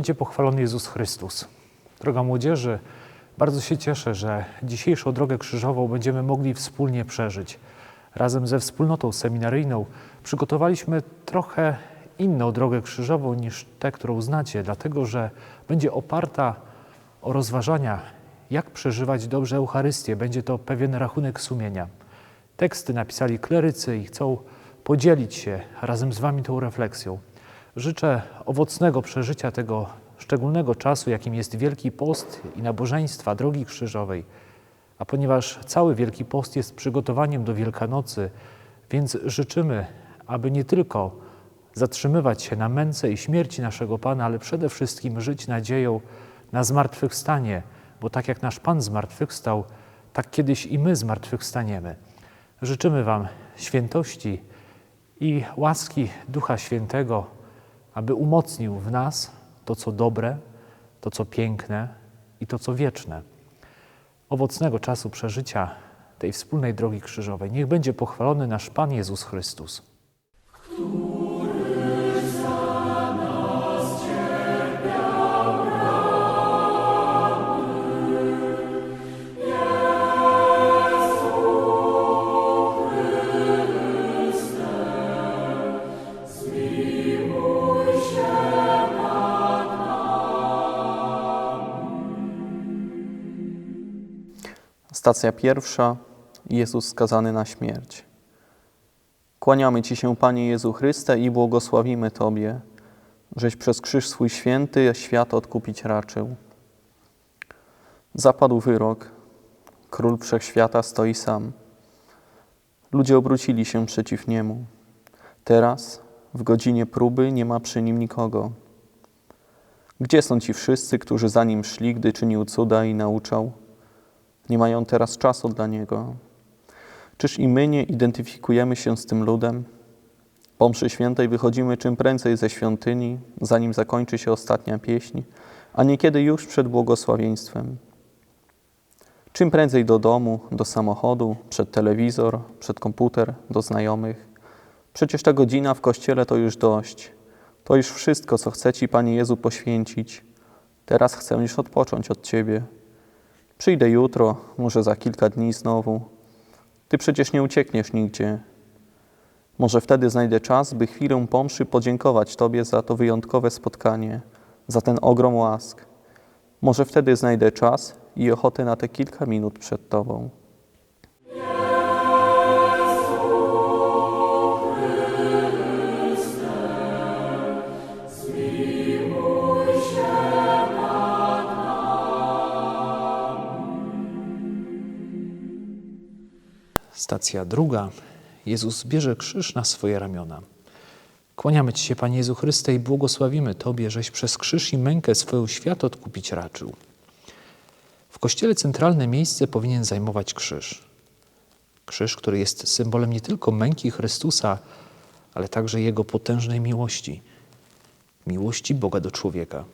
Będzie pochwalony Jezus Chrystus. Droga młodzieży, bardzo się cieszę, że dzisiejszą drogę krzyżową będziemy mogli wspólnie przeżyć. Razem ze wspólnotą seminaryjną przygotowaliśmy trochę inną drogę krzyżową niż tę, którą znacie, dlatego że będzie oparta o rozważania, jak przeżywać dobrze Eucharystię. Będzie to pewien rachunek sumienia. Teksty napisali klerycy i chcą podzielić się razem z Wami tą refleksją. Życzę owocnego przeżycia tego szczególnego czasu, jakim jest Wielki Post i nabożeństwa drogi krzyżowej. A ponieważ cały Wielki Post jest przygotowaniem do Wielkanocy, więc życzymy, aby nie tylko zatrzymywać się na męce i śmierci naszego Pana, ale przede wszystkim żyć nadzieją na zmartwychwstanie, bo tak jak nasz Pan zmartwychwstał, tak kiedyś i my zmartwychwstaniemy. Życzymy Wam świętości i łaski Ducha Świętego, aby umocnił w nas to, co dobre, to, co piękne i to, co wieczne. Owocnego czasu przeżycia tej wspólnej drogi krzyżowej. Niech będzie pochwalony nasz Pan Jezus Chrystus. Stacja pierwsza. Jezus skazany na śmierć. Kłaniamy Ci się, Panie Jezu Chryste, i błogosławimy Tobie, żeś przez krzyż swój święty świat odkupić raczył. Zapadł wyrok. Król wszechświata stoi sam. Ludzie obrócili się przeciw niemu. Teraz, w godzinie próby, nie ma przy nim nikogo. Gdzie są ci wszyscy, którzy za nim szli, gdy czynił cuda i nauczał? Nie mają teraz czasu dla Niego. Czyż i my nie identyfikujemy się z tym ludem? Po mszy świętej wychodzimy czym prędzej ze świątyni, zanim zakończy się ostatnia pieśń, a niekiedy już przed błogosławieństwem. Czym prędzej do domu, do samochodu, przed telewizor, przed komputer, do znajomych. Przecież ta godzina w kościele to już dość. To już wszystko, co chce Ci, Panie Jezu, poświęcić. Teraz chcę już odpocząć od Ciebie. Przyjdę jutro, może za kilka dni znowu. Ty przecież nie uciekniesz nigdzie. Może wtedy znajdę czas, by chwilę pomszy podziękować Tobie za to wyjątkowe spotkanie, za ten ogrom łask. Może wtedy znajdę czas i ochotę na te kilka minut przed Tobą. Stacja druga. Jezus bierze krzyż na swoje ramiona. Kłaniamy Ci się, Panie Jezu Chryste, i błogosławimy Tobie, żeś przez krzyż i mękę swoją świat odkupić raczył. W Kościele centralne miejsce powinien zajmować krzyż. Krzyż, który jest symbolem nie tylko męki Chrystusa, ale także Jego potężnej miłości. Miłości Boga do człowieka.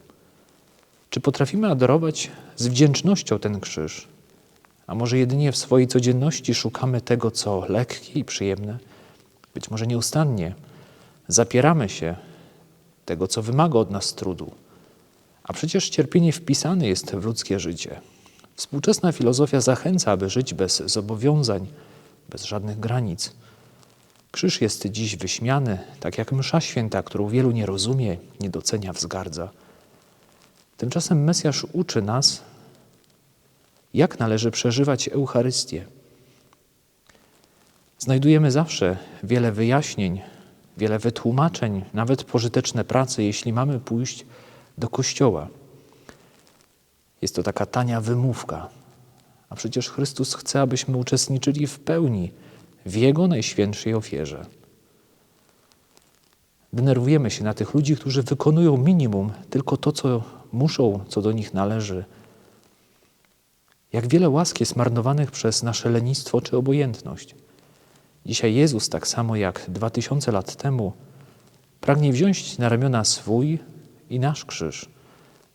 Czy potrafimy adorować z wdzięcznością ten krzyż? A może jedynie w swojej codzienności szukamy tego, co lekkie i przyjemne? Być może nieustannie zapieramy się tego, co wymaga od nas trudu. A przecież cierpienie wpisane jest w ludzkie życie. Współczesna filozofia zachęca, aby żyć bez zobowiązań, bez żadnych granic. Krzyż jest dziś wyśmiany, tak jak msza święta, którą wielu nie rozumie, nie docenia, wzgardza. Tymczasem Mesjasz uczy nas, jak należy przeżywać Eucharystię. Znajdujemy zawsze wiele wyjaśnień, wiele wytłumaczeń, nawet pożyteczne prace, jeśli mamy pójść do kościoła. Jest to taka tania wymówka, a przecież Chrystus chce, abyśmy uczestniczyli w pełni w Jego najświętszej ofierze. Denerwujemy się na tych ludzi, którzy wykonują minimum, tylko to, co muszą, co do nich należy jak wiele łask jest marnowanych przez nasze lenistwo czy obojętność. Dzisiaj Jezus, tak samo jak dwa tysiące lat temu, pragnie wziąć na ramiona swój i nasz krzyż,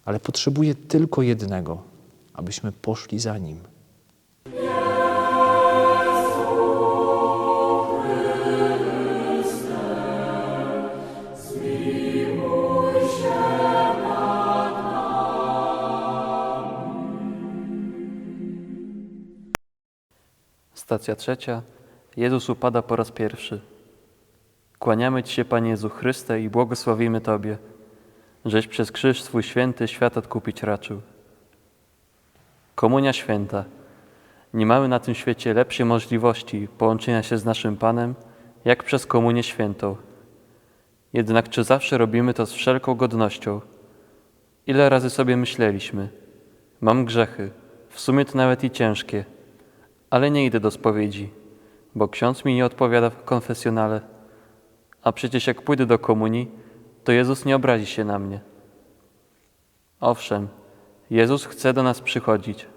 ale potrzebuje tylko jednego, abyśmy poszli za Nim. Stacja trzecia. Jezus upada po raz pierwszy. Kłaniamy Ci się, Panie Jezu Chryste, i błogosławimy Tobie, żeś przez krzyż swój święty świat odkupić raczył. Komunia święta. Nie mamy na tym świecie lepszej możliwości połączenia się z naszym Panem, jak przez komunię świętą. Jednak czy zawsze robimy to z wszelką godnością? Ile razy sobie myśleliśmy, mam grzechy, w sumie to nawet i ciężkie, ale nie idę do spowiedzi, bo ksiądz mi nie odpowiada w konfesjonale. A przecież jak pójdę do komunii, to Jezus nie obrazi się na mnie. Owszem, Jezus chce do nas przychodzić,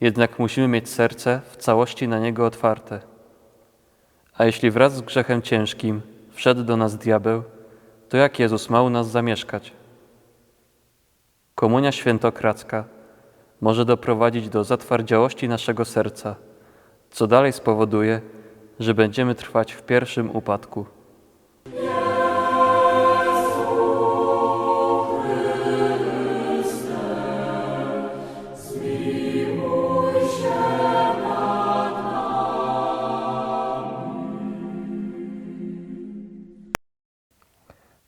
jednak musimy mieć serce w całości na Niego otwarte. A jeśli wraz z grzechem ciężkim wszedł do nas diabeł, to jak Jezus ma u nas zamieszkać? Komunia świętokradzka może doprowadzić do zatwardziałości naszego serca, co dalej spowoduje, że będziemy trwać w pierwszym upadku.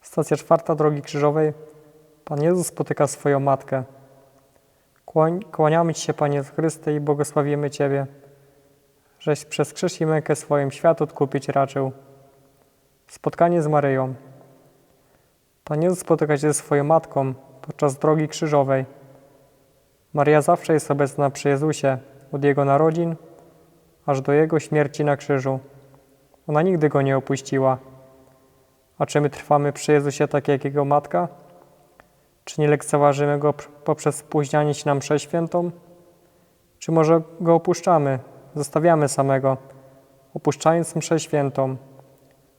Stacja czwarta Drogi Krzyżowej. Pan Jezus spotyka swoją matkę. Kłaniamy Ci się, Panie Chryste, i błogosławimy Ciebie, żeś przez krzyż i mękę swoim świat odkupić raczył. Spotkanie z Maryją. Pan Jezus spotyka się ze swoją matką podczas drogi krzyżowej. Maria zawsze jest obecna przy Jezusie, od Jego narodzin aż do Jego śmierci na krzyżu. Ona nigdy Go nie opuściła. A czy my trwamy przy Jezusie tak jak Jego Matka? Czy nie lekceważymy Go poprzez spóźnianie się na mszę świętą? Czy może Go opuszczamy, zostawiamy samego, opuszczając mszę świętą,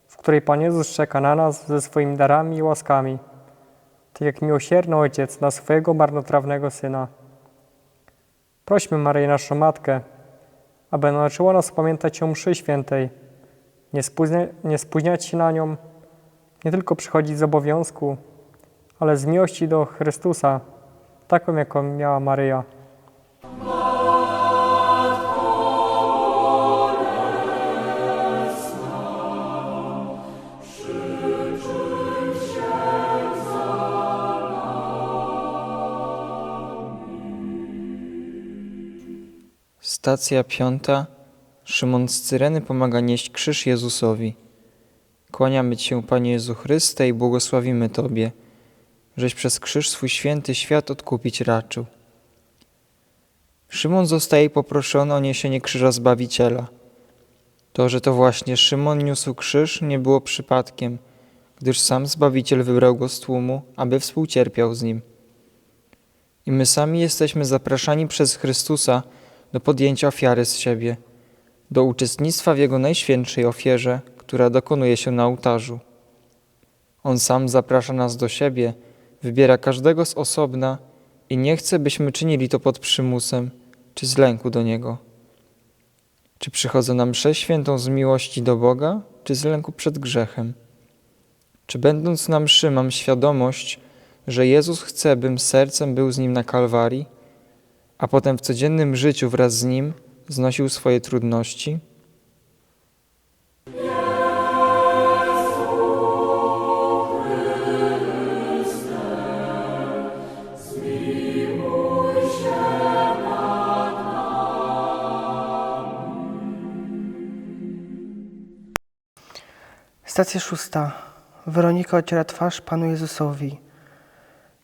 w której Pan Jezus czeka na nas ze swoimi darami i łaskami, tak jak miłosierny Ojciec na swojego marnotrawnego Syna. Prośmy Maryję, naszą Matkę, aby nauczyła nas pamiętać o mszy świętej, nie, spóźnia, nie spóźniać się na nią, nie tylko przychodzić z obowiązku, ale z miłości do Chrystusa, taką jaką miała Maryja. Stacja piąta. Szymon z Cyreny pomaga nieść krzyż Jezusowi. Kłaniamy Ci się, Panie Jezu Chryste, i błogosławimy Tobie, żeś przez krzyż swój święty świat odkupić raczył. Szymon zostaje poproszony o niesienie krzyża Zbawiciela. To, że to właśnie Szymon niósł krzyż, nie było przypadkiem, gdyż sam Zbawiciel wybrał go z tłumu, aby współcierpiał z nim. I my sami jesteśmy zapraszani przez Chrystusa do podjęcia ofiary z siebie, do uczestnictwa w Jego najświętszej ofierze, która dokonuje się na ołtarzu. On sam zaprasza nas do siebie, wybiera każdego z osobna i nie chce, byśmy czynili to pod przymusem czy z lęku do Niego. Czy przychodzę na mszę świętą z miłości do Boga, czy z lęku przed grzechem? Czy będąc na mszy mam świadomość, że Jezus chce, bym sercem był z Nim na Kalwarii, a potem w codziennym życiu wraz z Nim znosił swoje trudności? Stacja szósta. Weronika ociera twarz Panu Jezusowi.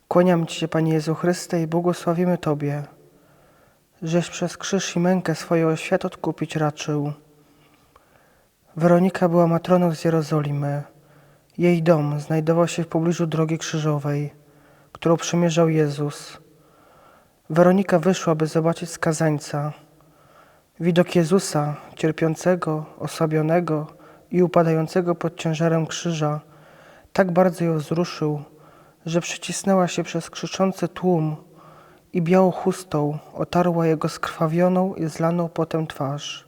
Kłaniam Ci się, Panie Jezu Chryste, i błogosławimy Tobie, żeś przez krzyż i mękę swoją świat odkupić raczył. Weronika była matroną z Jerozolimy. Jej dom znajdował się w pobliżu drogi krzyżowej, którą przemierzał Jezus. Weronika wyszła, by zobaczyć skazańca. Widok Jezusa, cierpiącego, osłabionego i upadającego pod ciężarem krzyża, tak bardzo ją wzruszył, że przycisnęła się przez krzyczący tłum i białą chustą otarła jego skrwawioną i zlaną potem twarz.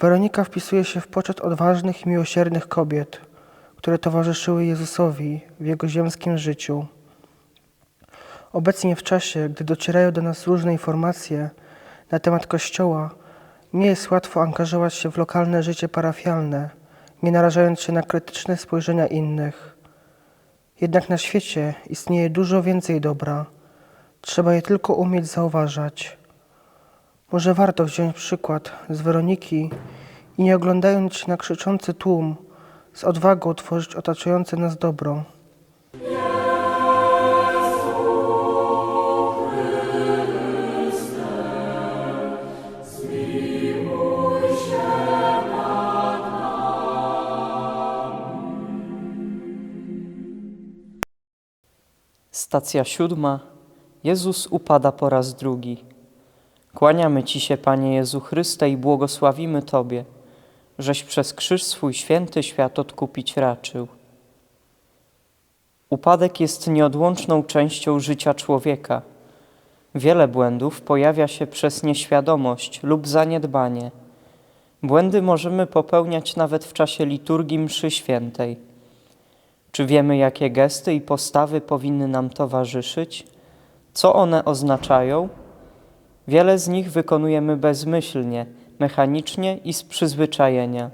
Weronika wpisuje się w poczet odważnych i miłosiernych kobiet, które towarzyszyły Jezusowi w jego ziemskim życiu. Obecnie w czasie, gdy docierają do nas różne informacje na temat Kościoła Nie jest łatwo angażować się w lokalne życie parafialne, nie narażając się na krytyczne spojrzenia innych. Jednak na świecie istnieje dużo więcej dobra. Trzeba je tylko umieć zauważać. Może warto wziąć przykład z Weroniki i nie oglądając się na krzyczący tłum, z odwagą tworzyć otaczające nas dobro. Stacja siódma. Jezus upada po raz drugi. Kłaniamy Ci się, Panie Jezu Chryste, i błogosławimy Tobie, żeś przez krzyż swój święty świat odkupić raczył. Upadek jest nieodłączną częścią życia człowieka. Wiele błędów pojawia się przez nieświadomość lub zaniedbanie. Błędy możemy popełniać nawet w czasie liturgii mszy świętej. Czy wiemy, jakie gesty i postawy powinny nam towarzyszyć? Co one oznaczają? Wiele z nich wykonujemy bezmyślnie, mechanicznie i z przyzwyczajenia.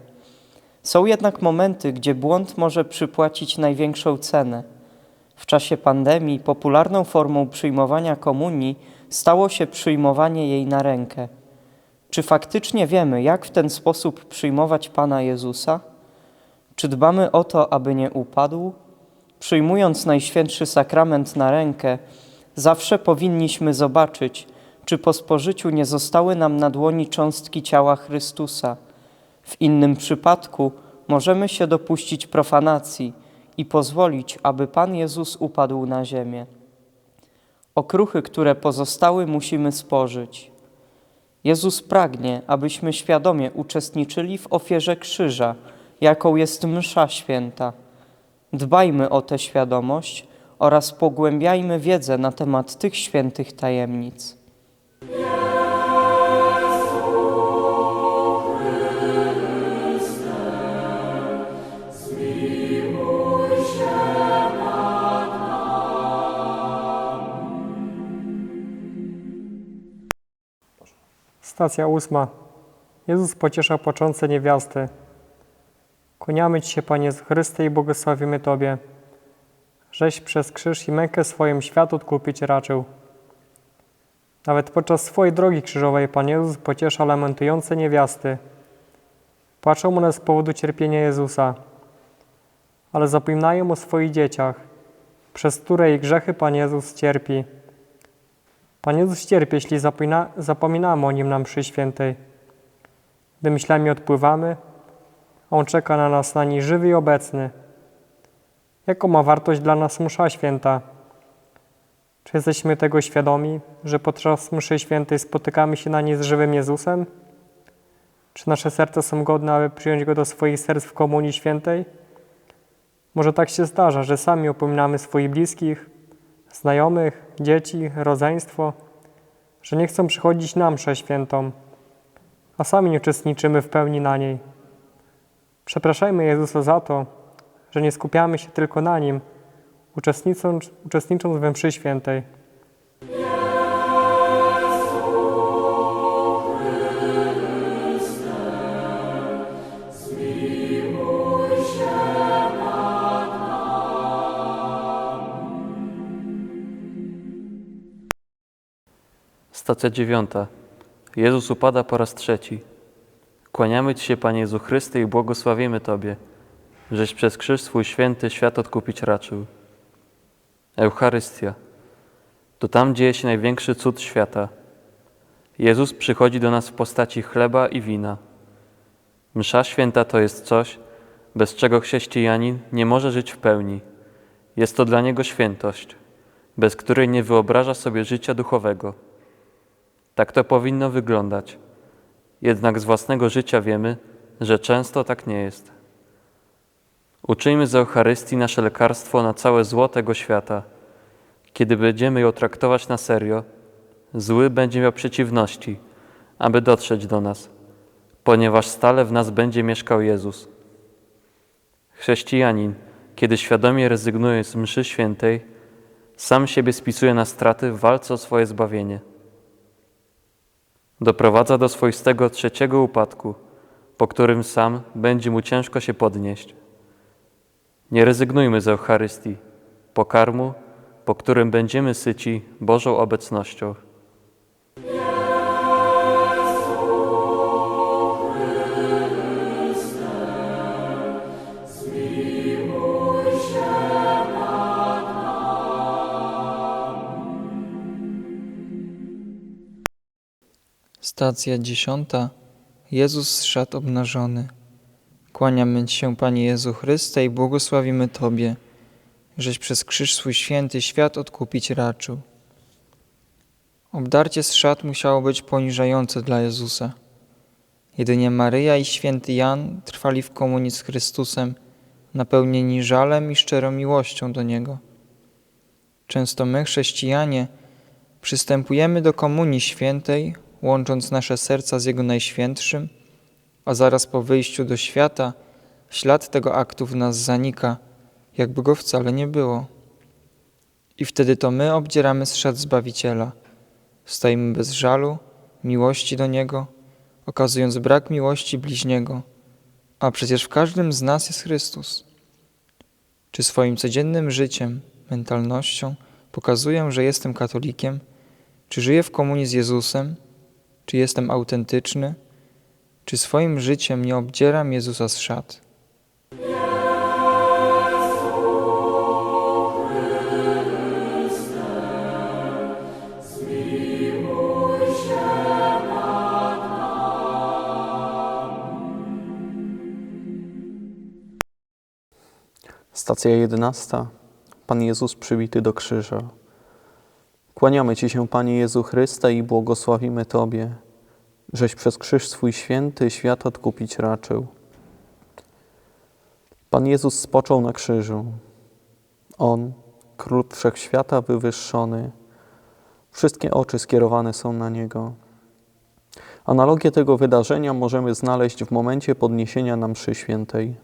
Są jednak momenty, gdzie błąd może przypłacić największą cenę. W czasie pandemii popularną formą przyjmowania komunii stało się przyjmowanie jej na rękę. Czy faktycznie wiemy, jak w ten sposób przyjmować Pana Jezusa? Czy dbamy o to, aby nie upadł? Przyjmując Najświętszy Sakrament na rękę, zawsze powinniśmy zobaczyć, czy po spożyciu nie zostały nam na dłoni cząstki ciała Chrystusa. W innym przypadku możemy się dopuścić profanacji i pozwolić, aby Pan Jezus upadł na ziemię. Okruchy, które pozostały, musimy spożyć. Jezus pragnie, abyśmy świadomie uczestniczyli w ofierze krzyża, jaką jest msza święta. Dbajmy o tę świadomość oraz pogłębiajmy wiedzę na temat tych świętych tajemnic. Stacja ósma. Jezus pociesza płaczące niewiasty. Kłaniamy Ci się, Panie Chryste, i błogosławimy Tobie, żeś przez krzyż i mękę swoim świat odkupić raczył. Nawet podczas swojej drogi krzyżowej Pan Jezus pociesza lamentujące niewiasty. Płaczą one z powodu cierpienia Jezusa, ale zapominają o swoich dzieciach, przez które ich grzechy Pan Jezus cierpi. Pan Jezus cierpi, jeśli zapomina, zapominamy o Nim na mszy świętej. Gdy myślami odpływamy, On czeka na nas na niej żywy i obecny. Jaką ma wartość dla nas msza święta? Czy jesteśmy tego świadomi, że podczas mszy świętej spotykamy się na niej z żywym Jezusem? Czy nasze serca są godne, aby przyjąć Go do swoich serc w Komunii Świętej? Może tak się zdarza, że sami upominamy swoich bliskich, znajomych, dzieci, rodzeństwo, że nie chcą przychodzić na mszę świętą, a sami nie uczestniczymy w pełni na niej. Przepraszajmy Jezusa za to, że nie skupiamy się tylko na Nim, uczestnicząc, uczestnicząc we mszy świętej. Stacja dziewiąta. Jezus upada po raz trzeci. Kłaniamy Ci się, Panie Jezu Chryste, i błogosławimy Tobie, żeś przez krzyż swój święty świat odkupić raczył. Eucharystia. To tam dzieje się największy cud świata. Jezus przychodzi do nas w postaci chleba i wina. Msza święta to jest coś, bez czego chrześcijanin nie może żyć w pełni. Jest to dla niego świętość, bez której nie wyobraża sobie życia duchowego. Tak to powinno wyglądać. Jednak z własnego życia wiemy, że często tak nie jest. Uczyjmy z Eucharystii nasze lekarstwo na całe zło tego świata. Kiedy będziemy ją traktować na serio, zły będzie miał przeciwności, aby dotrzeć do nas, ponieważ stale w nas będzie mieszkał Jezus. Chrześcijanin, kiedy świadomie rezygnuje z mszy świętej, sam siebie spisuje na straty w walce o swoje zbawienie. Doprowadza do swoistego trzeciego upadku, po którym sam będzie mu ciężko się podnieść. Nie rezygnujmy z Eucharystii, pokarmu, po którym będziemy syci Bożą obecnością. Stacja dziesiąta. Jezus zszedł obnażony. Kłaniamy Ci się, Panie Jezu Chryste, i błogosławimy Tobie, żeś przez krzyż swój święty świat odkupić raczył. Obdarcie z szat musiało być poniżające dla Jezusa. Jedynie Maryja i święty Jan trwali w komunii z Chrystusem, napełnieni żalem i szczerą miłością do Niego. Często my, chrześcijanie, przystępujemy do komunii świętej, łącząc nasze serca z Jego Najświętszym, a zaraz po wyjściu do świata ślad tego aktu w nas zanika, jakby go wcale nie było. I wtedy to my obdzieramy z szat Zbawiciela, stoimy bez żalu, miłości do Niego, okazując brak miłości bliźniego, a przecież w każdym z nas jest Chrystus. Czy swoim codziennym życiem, mentalnością pokazuję, że jestem katolikiem, czy żyję w komunii z Jezusem, czy jestem autentyczny, czy swoim życiem nie obdzieram Jezusa z szat. Stacja jedenasta. Pan Jezus przybity do krzyża. Kłaniamy Ci się, Panie Jezu Chryste, i błogosławimy Tobie, żeś przez krzyż swój święty świat odkupić raczył. Pan Jezus spoczął na krzyżu. On, Król Wszechświata wywyższony, wszystkie oczy skierowane są na Niego. Analogię tego wydarzenia możemy znaleźć w momencie podniesienia na mszy świętej.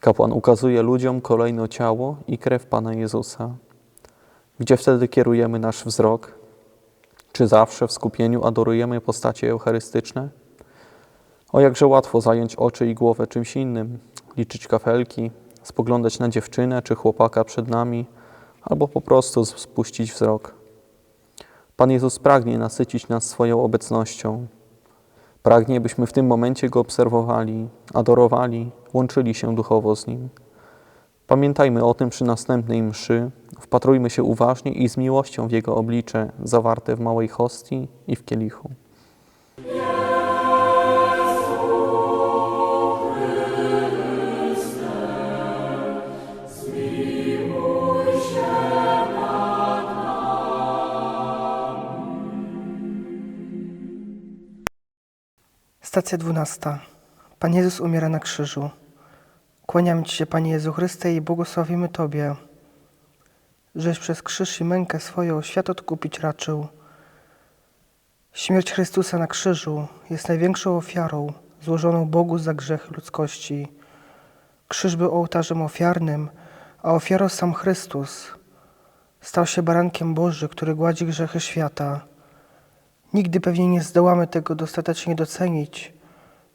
Kapłan ukazuje ludziom kolejno ciało i krew Pana Jezusa. Gdzie wtedy kierujemy nasz wzrok? Czy zawsze w skupieniu adorujemy postacie eucharystyczne? O jakże łatwo zająć oczy i głowę czymś innym, liczyć kafelki, spoglądać na dziewczynę czy chłopaka przed nami, albo po prostu spuścić wzrok. Pan Jezus pragnie nasycić nas swoją obecnością. Pragnie, byśmy w tym momencie Go obserwowali, adorowali, łączyli się duchowo z Nim. Pamiętajmy o tym przy następnej mszy, wpatrujmy się uważnie i z miłością w Jego oblicze zawarte w małej hostii i w kielichu. Stacja dwunasta. Pan Jezus umiera na krzyżu. Kłaniamy Ci się, Panie Jezu Chryste, i błogosławimy Tobie, żeś przez krzyż i mękę swoją świat odkupić raczył. Śmierć Chrystusa na krzyżu jest największą ofiarą złożoną Bogu za grzech ludzkości. Krzyż był ołtarzem ofiarnym, a ofiarą sam Chrystus. Stał się barankiem Boży, który gładzi grzechy świata. Nigdy pewnie nie zdołamy tego dostatecznie docenić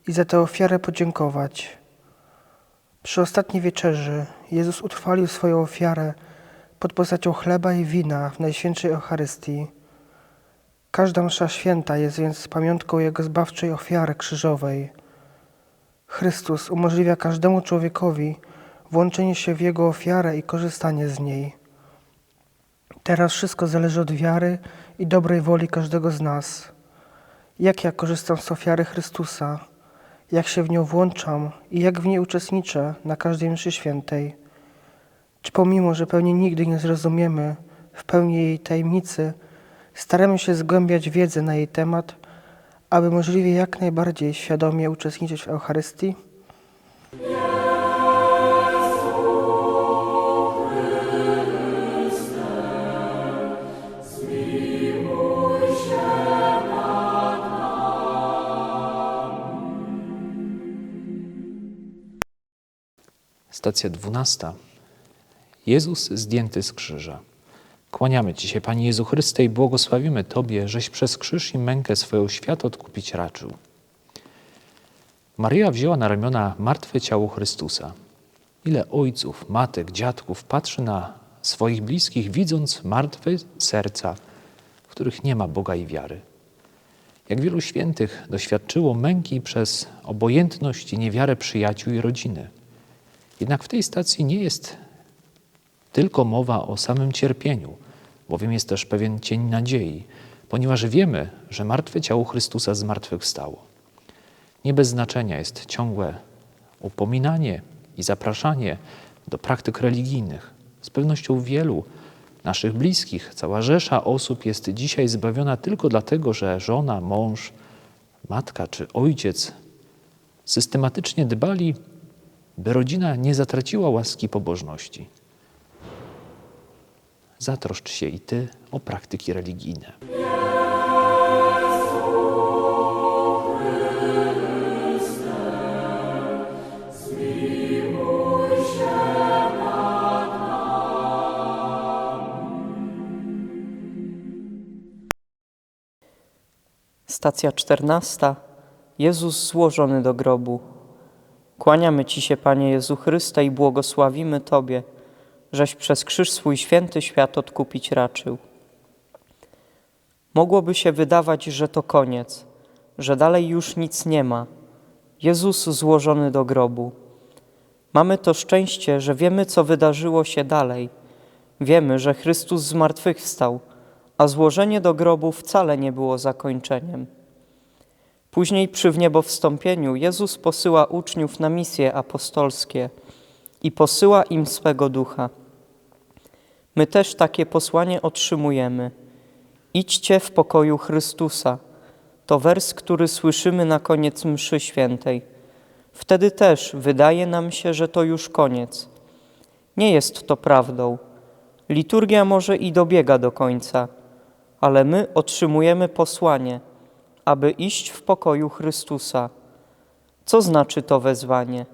i za tę ofiarę podziękować. Przy ostatniej wieczerzy Jezus utrwalił swoją ofiarę pod postacią chleba i wina w Najświętszej Eucharystii. Każda msza święta jest więc pamiątką Jego zbawczej ofiary krzyżowej. Chrystus umożliwia każdemu człowiekowi włączenie się w Jego ofiarę i korzystanie z niej. Teraz wszystko zależy od wiary i dobrej woli każdego z nas. Jak ja korzystam z ofiary Chrystusa, jak się w nią włączam i jak w niej uczestniczę na każdej mszy świętej. Czy pomimo, że pewnie nigdy nie zrozumiemy w pełni jej tajemnicy, staramy się zgłębiać wiedzę na jej temat, aby możliwie jak najbardziej świadomie uczestniczyć w Eucharystii? Stacja dwunasta. Jezus zdjęty z krzyża. Kłaniamy Ci się, Panie Jezu Chryste, i błogosławimy Tobie, żeś przez krzyż i mękę swoją świat odkupić raczył. Maryja wzięła na ramiona martwe ciało Chrystusa. Ile ojców, matek, dziadków patrzy na swoich bliskich, widząc martwe serca, w których nie ma Boga i wiary. Jak wielu świętych doświadczyło męki przez obojętność i niewiarę przyjaciół i rodziny. Jednak w tej stacji nie jest tylko mowa o samym cierpieniu, bowiem jest też pewien cień nadziei, ponieważ wiemy, że martwe ciało Chrystusa zmartwychwstało. Nie bez znaczenia jest ciągłe upominanie i zapraszanie do praktyk religijnych. Z pewnością wielu naszych bliskich, cała rzesza osób jest dzisiaj zbawiona tylko dlatego, że żona, mąż, matka czy ojciec systematycznie dbali, by rodzina nie zatraciła łaski pobożności. Zatroszcz się i ty o praktyki religijne. Stacja czternasta. Jezus złożony do grobu. Kłaniamy Ci się, Panie Jezu Chryste, i błogosławimy Tobie, żeś przez krzyż swój święty świat odkupić raczył. Mogłoby się wydawać, że to koniec, że dalej już nic nie ma. Jezus złożony do grobu. Mamy to szczęście, że wiemy, co wydarzyło się dalej. Wiemy, że Chrystus zmartwychwstał, a złożenie do grobu wcale nie było zakończeniem. Później przy wniebowstąpieniu Jezus posyła uczniów na misje apostolskie i posyła im swego ducha. My też takie posłanie otrzymujemy. Idźcie w pokoju Chrystusa. To wers, który słyszymy na koniec mszy świętej. Wtedy też wydaje nam się, że to już koniec. Nie jest to prawdą. Liturgia może i dobiega do końca, ale my otrzymujemy posłanie, aby iść w pokoju Chrystusa. Co znaczy to wezwanie?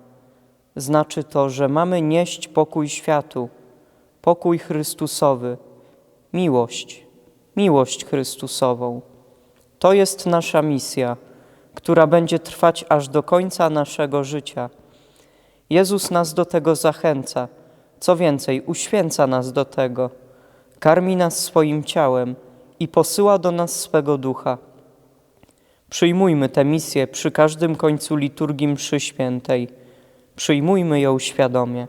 Znaczy to, że mamy nieść pokój światu, pokój Chrystusowy, miłość, miłość Chrystusową. To jest nasza misja, która będzie trwać aż do końca naszego życia. Jezus nas do tego zachęca, co więcej, uświęca nas do tego, karmi nas swoim ciałem i posyła do nas swego ducha. Przyjmujmy tę misję przy każdym końcu liturgii mszy świętej. Przyjmujmy ją świadomie.